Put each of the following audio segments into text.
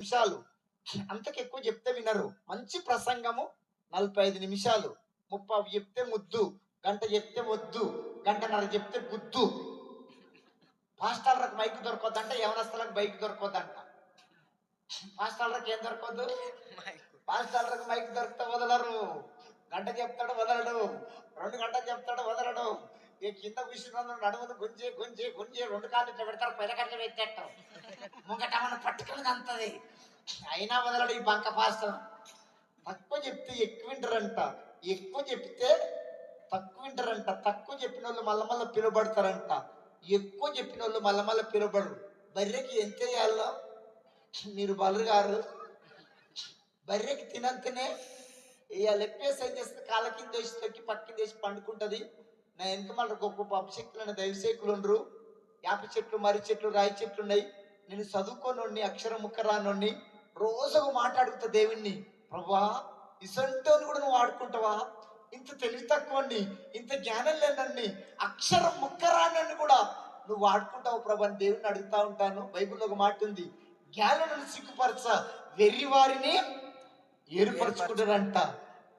నిమిషాలు. అంతకు ఎక్కువ చెప్తే వినరు. మంచి ప్రసంగము నలభై ఐదు నిమిషాలు. ముప్పై చెప్తే ముద్దు. గంట చెప్తే వద్దు. గంటన్నర చెప్తే గుద్దు. పాస్టాలకు మైక్ దొరకొద్దంట యవనస్తులకు బైక్ దొరకొద్దంట. పాస్టాలకు ఏం దొరకొద్దు? పాస్టాలకు మైక్ దొరికితే వదలరు. గంట చెప్తాడు వదలడు. రెండు గంటలు చెప్తాడు వదలడు. ఈ కింద కూర్చున్న నడుమును గుంజి గుంజి గుంజి రెండు కాళ్ళు ఇట్లా పెడతారు పైన పెట్టేట ముంగట మనం పట్టుకుని అంతది అయినా వదలడు ఈ బంక పాస్తం. తక్కువ చెప్తే ఎక్కువ వింటారంట. ఎక్కువ చెప్తే తక్కువ వింటారంట. తక్కువ చెప్పిన వాళ్ళు మళ్ళా మళ్ళీ పిలువబడతారంట. ఎక్కువ చెప్పిన వాళ్ళు మళ్ళా మళ్ళీ పిలువబడరు. బర్రెకి ఎంత వేయాలో? మీరు బలరు గారు. బర్రెకి తినంతనే ఇక లెప్పేసి ఏం చేస్తుంది? కాళ్ళ కింద వేసి తొక్కి పక్కింది వేసి పండుకుంటది. నా వెనక మళ్ళీ గొప్ప అభిషేకులు దైవశేకులు ఉండరు. యాప చెట్లు మర్రి చెట్లు రాయి చెట్లు ఉన్నాయి. నేను చదువుకోనుండి అక్షరం ముక్కరానుండి రోజు ఒక మాట అడుగుతా దేవుణ్ణి. ప్రభా ఇసంటోని కూడా నువ్వు ఆడుకుంటావా ఇంత తెలివి తక్కువండి ఇంత జ్ఞానం లేనండి అక్షరం ముక్కరానని కూడా నువ్వు వాడుకుంటావు ప్రభా అని దేవుణ్ణి అడుగుతా ఉంటాను. బైబిల్లో ఒక మాట ఉంది జ్ఞానం సిగ్గుపరచ వెర్రి వారిని ఏర్పరచుకుంటారంట.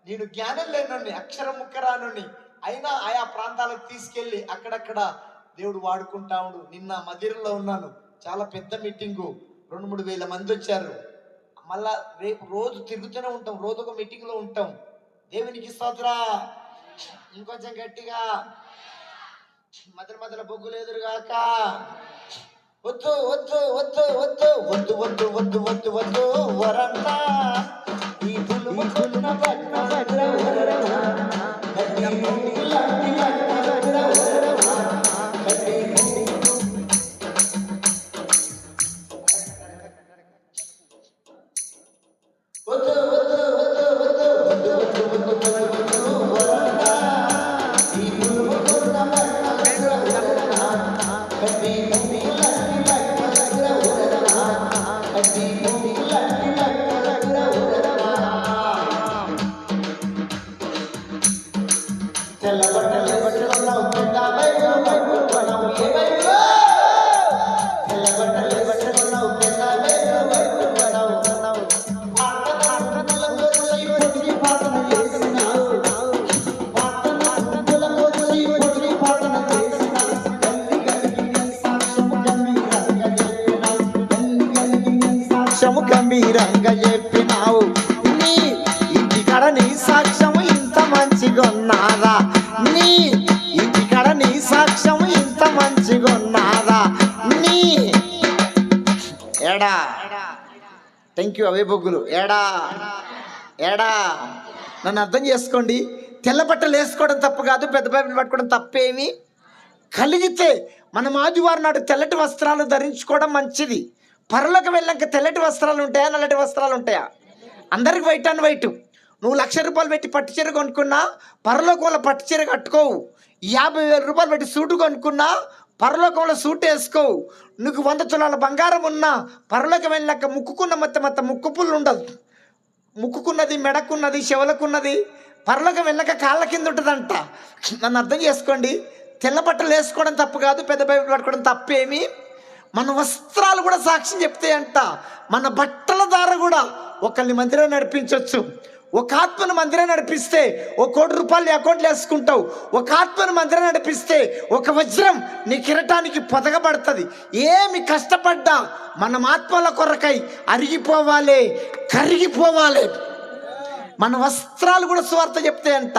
నేను జ్ఞానం లేనండి అక్షరం ముక్కరానుని అయినా ఆయా ప్రాంతాలకు తీసుకెళ్ళి అక్కడక్కడ దేవుడు వాడుకుంటా ఉండు. నిన్న మదిరలో ఉన్నాను. చాలా పెద్ద మీటింగు. రెండు మూడు వేల మంది వచ్చారు. మళ్ళా రేపు రోజు తిరుగుతూనే ఉంటాం. రోజు ఒక మీటింగ్లో ఉంటాం. దేవునికి స్తోత్రా. ఇంకొంచెం గట్టిగా. మధ్య మధ్యలో బొగ్గులు ఎదురుగాక. వద్దు వద్దు వద్దు వద్దు. వద్దు వద్దు వద్దు వద్దు వద్దు. వరన్నా ఈ పులుము కొన్న పట్న ఉన్నారా? నీ ఇంటికాడ నీ సాక్ష్యం ఇంత మంచిగా ఉన్నారా నీ ఏడా? థ్యాంక్ యూ అవే బొగ్గులు. ఏడా? ఏడా? నన్ను అర్థం చేసుకోండి. తెల్ల బట్టలు వేసుకోవడం తప్పు కాదు పెద్ద బైబిల్ పట్టుకోవడం తప్పేమి? కలిగితే మనం ఆదివారం నాడు తెల్లటి వస్త్రాలు ధరించుకోవడం మంచిది. పరులకు వెళ్ళాక తెల్లటి వస్త్రాలు ఉంటాయా నల్లటి వస్త్రాలు ఉంటాయా? అందరికి వైట్ అండ్ వైట్. నువ్వు లక్ష రూపాయలు పెట్టి పట్టు చీర కొనుక్కున్నా పరలోకంలో పట్టు చీర కట్టుకోవు. యాభై వేల రూపాయలు పెట్టి సూటు కొనుక్కున్నా పరలోకంలో సూట్ వేసుకోవు. నీకు వంద తులాల బంగారం ఉన్నా పరలోకం వెళ్ళాక ముక్కుకున్న మొత్తం మొత్తం ముక్కుపుల్లు ఉండదు. ముక్కుకున్నది మెడకున్నది చెవులకున్నది పరలోకం వెళ్ళక కాళ్ళ కింద ఉంటుందంట. నన్ను అర్థం చేసుకోండి. తెల్ల బట్టలు వేసుకోవడం తప్పు కాదు పెద్ద బైబిల్ పట్టుకోవడం తప్పేమి? మన వస్త్రాలు కూడా సాక్ష్యం చెప్తాయంట. మన బట్టల ద్వారా కూడా ఒకరిని మందిరం నడిపించవచ్చు ఒక ఆత్మను మందిరం నడిపిస్తే ఒక కోటి రూపాయలు నీ అకౌంట్లో వేసుకుంటావు. ఒక ఆత్మను మందిరం నడిపిస్తే ఒక వజ్రం నీ కిరటానికి పొదగబడుతుంది. ఏమి కష్టపడ్డా మనం ఆత్మల కొరకై అరిగిపోవాలి కరిగిపోవాలి. మన వస్త్రాలు కూడా సువార్త చెప్తాయంట.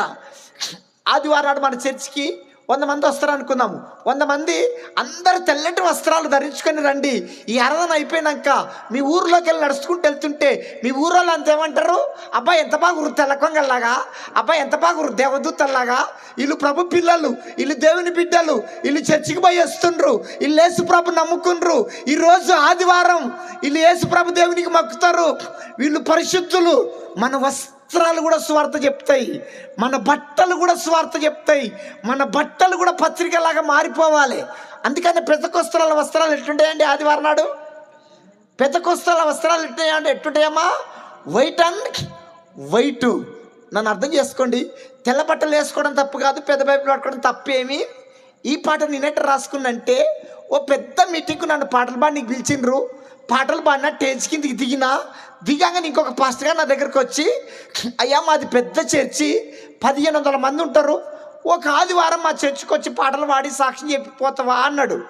ఆదివారం నాడు మన చర్చికి వంద మంది వస్తారు అనుకుందాము వంద మంది అందరు తెల్లటి వస్త్రాలు ధరించుకొని రండి. ఈ ఆరాధన అయిపోయినాక మీ ఊర్లోకి వెళ్ళి నడుచుకుంటూ వెళ్తుంటే మీ ఊరోళ్ళు అంత ఏమంటారు? అబ్బాయి ఎంత బాగా గురు తెల్లకొంగల్లాగా? అబ్బాయి ఎంత బాగా గురు దేవదూతల్లాగా? వీళ్ళు ప్రభు పిల్లలు వీళ్ళు దేవుని బిడ్డలు వీళ్ళు చర్చికి పోయి వస్తుండ్రు. వీళ్ళు యేసు ప్రభు నమ్ముకుండ్రు. ఈరోజు ఆదివారం వీళ్ళు యేసు ప్రభు దేవునికి మొక్కుతారు. వీళ్ళు పరిశుద్ధులు. మన వస్త్రాలు కూడా స్వార్థ చెప్తాయి. మన బట్టలు కూడా స్వార్థ చెప్తాయి. మన బట్టలు కూడా పత్రికలాగా మారిపోవాలి. అందుకని పెద్దకొస్త్రాల వస్త్రాలు ఎట్టుంటాయండి ఆదివారం నాడు? పెద్దకొస్త్రాల వస్త్రాలు ఎట్టుంటాయండి ఎట్టుంటాయమ్మా వైట్ అండ్ వైట్ నన్ను అర్థం చేసుకోండి. తెల్ల బట్టలు వేసుకోవడం తప్పు కాదు పెద్ద బైబిల్ పట్టుకోవడం తప్పేమి? ఈ పాట నేనెట్ట రాసుకున్నంటే ఓ పెద్ద మీటింగ్కు నన్ను పాటలు బాగా నీకు పిలిచిండ్రు. పాటలు పాడినా టేజ్ కిందికి దిగినా దిగాక ఇంకొక పాస్టర్ గారు నా దగ్గరకు వచ్చి అయ్యా మాది పెద్ద చర్చి పదిహేను వందల మంది ఉంటారు. ఒక ఆదివారం మా చర్చికి వచ్చి పాటలు పాడి సాక్ష్యం చెప్పిపోతావా అన్నాడు.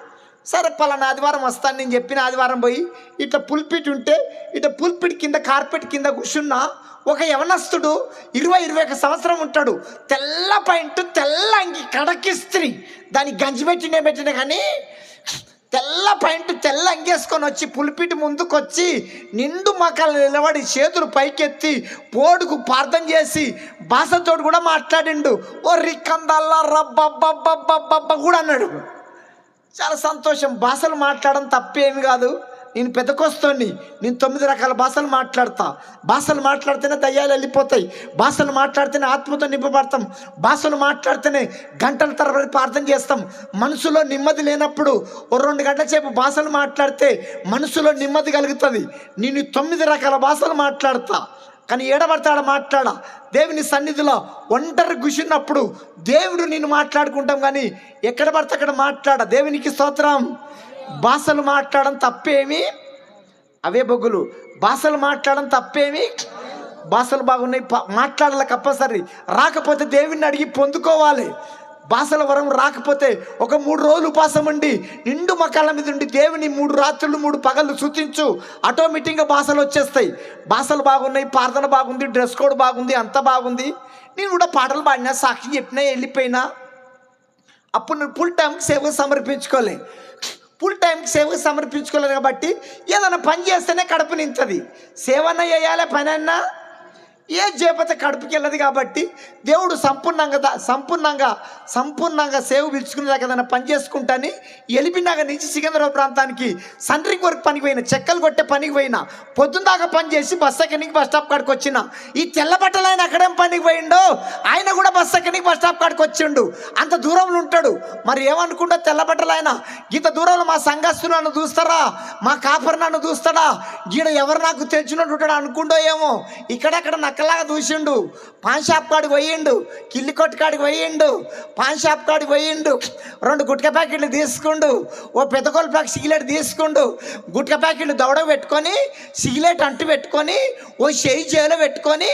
సరే పలానా ఆదివారం వస్తాను. నేను చెప్పిన ఆదివారం పోయి ఇట్లా పుల్పిట్ ఉంటే ఇట్లా పుల్పిట్ కింద కార్పెట్ కింద కూర్చున్నా ఒక యవనస్తుడు ఇరవై ఇరవై ఒక సంవత్సరం ఉంటాడు. తెల్ల పాయింట్ తెల్ల అంగి కడకిస్త్రీ దానికి గంజి పెట్టినే పెట్టిన కానీ తెల్ల పాయింట్ తెల్ల అంగేసుకొని వచ్చి పులిపిటి ముందుకొచ్చి నిండు మకాలు నిలబడి చేతులు పైకెత్తి పోడుకు ప్రార్థన చేసి భాషతోడు కూడా మాట్లాడిండు. ఓ రిక్కందల్లా రబ్బబ్బబ్బబ్బబ్బ కూడా అన్నాడు. చాలా సంతోషం. భాషలు మాట్లాడడం తప్పేమి కాదు. నేను పెద్దకొస్తోని నేను తొమ్మిది రకాల భాషలు మాట్లాడతా. భాషలు మాట్లాడితేనే దయ్యాలు వెళ్ళిపోతాయి. భాషలు మాట్లాడితేనే ఆత్మతో నింపబడతాం. భాషలు మాట్లాడితేనే గంటల తరబడి ప్రార్థన చేస్తాం. మనసులో నెమ్మది లేనప్పుడు ఓ రెండు గంటల సేపు భాషలు మాట్లాడితే మనసులో నెమ్మది కలుగుతుంది. నేను తొమ్మిది రకాల భాషలు మాట్లాడతా. కానీ ఏడబడతాడ మాట్లాడ? దేవుని సన్నిధిలో ఒంటరి కూర్చున్నప్పుడు దేవుడు నేను మాట్లాడుకుంటాం కానీ ఎక్కడ పడితే అక్కడ మాట్లాడ? దేవునికి స్తోత్రం. భాషలు మాట్లాడడం తప్పేమి? అవే బొగ్గులు. భాషలు మాట్లాడడం తప్పేమి? భాషలు బాగున్నాయి. మాట్లాడాలి కంపల్సరీ రాకపోతే దేవుణ్ణి అడిగి పొందుకోవాలి. భాషల వరం రాకపోతే ఒక మూడు రోజులు ఉపాసం ఉండి నిండు మకాల మీద ఉండి దేవుని మూడు రాత్రులు మూడు పగళ్ళు సూచించు. ఆటోమేటిక్గా భాషలు వచ్చేస్తాయి. భాషలు బాగున్నాయి ప్రార్థన బాగుంది డ్రెస్ కోడ్ బాగుంది అంత బాగుంది. నేను కూడా పాటలు పాడినా సాక్షి చెప్పినా వెళ్ళిపోయినా. అప్పుడు నేను ఫుల్ టైంకి సేవకు సమర్పించుకోలే. ఫుల్ టైంకి సేవకు సమర్పించుకోలేదు కాబట్టి ఏదైనా పని చేస్తేనే కడుపు నింతది. సేవన చేయాలి పని అన్నా ఏ జేపత కడుపుకి వెళ్ళదు కాబట్టి దేవుడు సంపూర్ణంగా సంపూర్ణంగా సంపూర్ణంగా సేవ పిలుచుకునేదాకా ఏదైనా పని చేసుకుంటాని ఎలిపినాక నుంచి సికింద్రాబాద్ ప్రాంతానికి సండ్రింగ్ వరకు పనికి పోయిన చెక్కలు కొట్టే పనికి పోయిన పొద్దున్న దాకా పని చేసి బస్ ఎక్కడికి బస్ స్టాప్ కాడికి వచ్చిన ఈ తెల్లబట్టలు ఆయన అక్కడేం పనికి పోయిండో ఆయన కూడా బస్ ఎక్కడికి బస్ స్టాప్ కాడికి వచ్చిండు. అంత దూరంలో ఉంటాడు. మరి ఏమనుకుంటా తెల్లబట్టలు ఆయన? ఇంత దూరంలో మా సంఘస్తులు నన్ను చూస్తారా? మా కాపర్ నన్ను చూస్తాడా? ఈడ ఎవరు నాకు తెలిసినట్టు ఉంటాడు అనుకుంటో ఏమో? ఇక్కడక్కడ నక్కలాగా చూసిండు పాన్ షాప్ కాడికి పోయిండు. కిల్లి కొట్టు కాడికి పోయిండు. పాన్ షాప్ కాడికి పోయిండు. రెండు గుట్క ప్యాకెట్లు తీసుకుండు. ఓ పెద్ద ప్యాక్ సిగరెట్ తీసుకుండు. గుట్క ప్యాకెట్లు దవడ పెట్టుకొని సిగరెట్ అంటు పెట్టుకొని ఓ చేయి చేలో పెట్టుకొని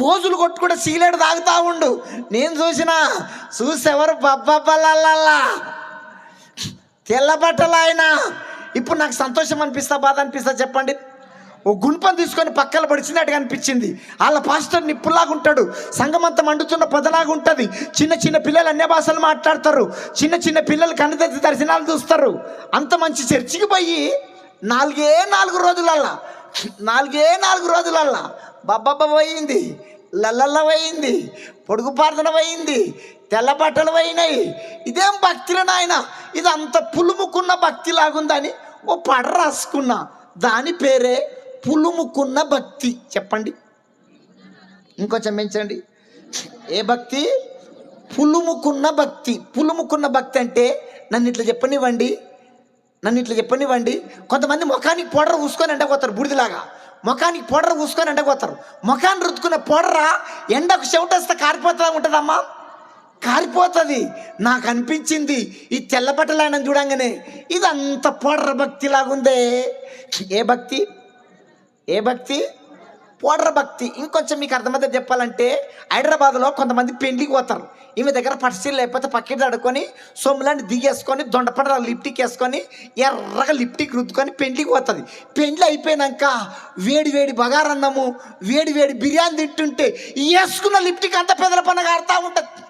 పోజులు కొట్టుకుంటే సిగరెట్ తాగుతా ఉండు. నేను చూసిన చూసెవరు బబ్బబ్బలల్లా తెల్ల బట్టలు ఆయన. ఇప్పుడు నాకు సంతోషం అనిపిస్తా బాధ అనిపిస్తా చెప్పండి. ఓ గుణపం తీసుకొని పక్కన పడిచినట్టుగా అనిపించింది. వాళ్ళ పాస్టర్ నిప్పులాగా ఉంటాడు. సంగమంతా మండుతున్న పొదలాగా ఉంటుంది. చిన్న చిన్న పిల్లలు అన్య భాషలు మాట్లాడతారు. చిన్న చిన్న పిల్లలు కన్నదెత్తి దర్శనాలు చూస్తారు. అంత మంచి చర్చికి పోయి నాలుగే నాలుగు రోజులల్లా నాలుగే నాలుగు రోజులల్లా బబ్బబ్బ పోయింది. లల్లల్ల పోయింది. పొడుగు ప్రార్థన పోయింది. తెల్ల బట్టలు పోయినాయి. ఇదేం భక్తిలో నాయన? ఇది అంత పులుముకున్న భక్తి లాగుందని ఓ పడ రాసుకున్నా దాని పేరే పులుముకున్న భక్తి. చెప్పండి. ఇంకొంచెం పెంచండి. ఏ భక్తి? పులుముకున్న భక్తి. పులుముకున్న భక్తి అంటే నన్ను ఇట్లా చెప్పనివ్వండి. నన్ను ఇట్లా చెప్పనివ్వండి. కొంతమంది ముఖానికి పౌడర్ పూసుకొని ఎండపోతారు బుడిదిలాగా. ముఖానికి పౌడర్ పూసుకొని ఎండపోతారు ముఖాన్ని రుద్దుకున్న పౌడరా ఎండకు చెవిటేస్తే కారిపోతుందా ఉంటుందమ్మా? కారిపోతుంది. నాకు అనిపించింది ఈ తెల్ల చూడంగానే. ఇది అంత పౌడర్ భక్తి లాగుందే ఏ భక్తి? ఏ భక్తి? పోడర భక్తి. ఇంకొంచెం మీకు అర్థమైతే చెప్పాలంటే హైదరాబాద్లో కొంతమంది పెండ్లికి పోతారు. ఈమె దగ్గర పట్టుసీలు లేకపోతే పక్కకి అడుకొని సొమ్ములాంటి దిగేసుకొని దొండపడ లిప్టిక్ వేసుకొని ఎర్రగా లిప్టిక్ రుద్దుకొని పెండ్లికి పోతుంది. పెండ్లి అయిపోయినాక వేడి వేడి బగారన్నము వేడి వేడి బిర్యానీ తింటుంటే ఈ వేసుకున్న లిప్టిక్ అంత పెదల పనగా ఆడుతూ ఉంటుంది.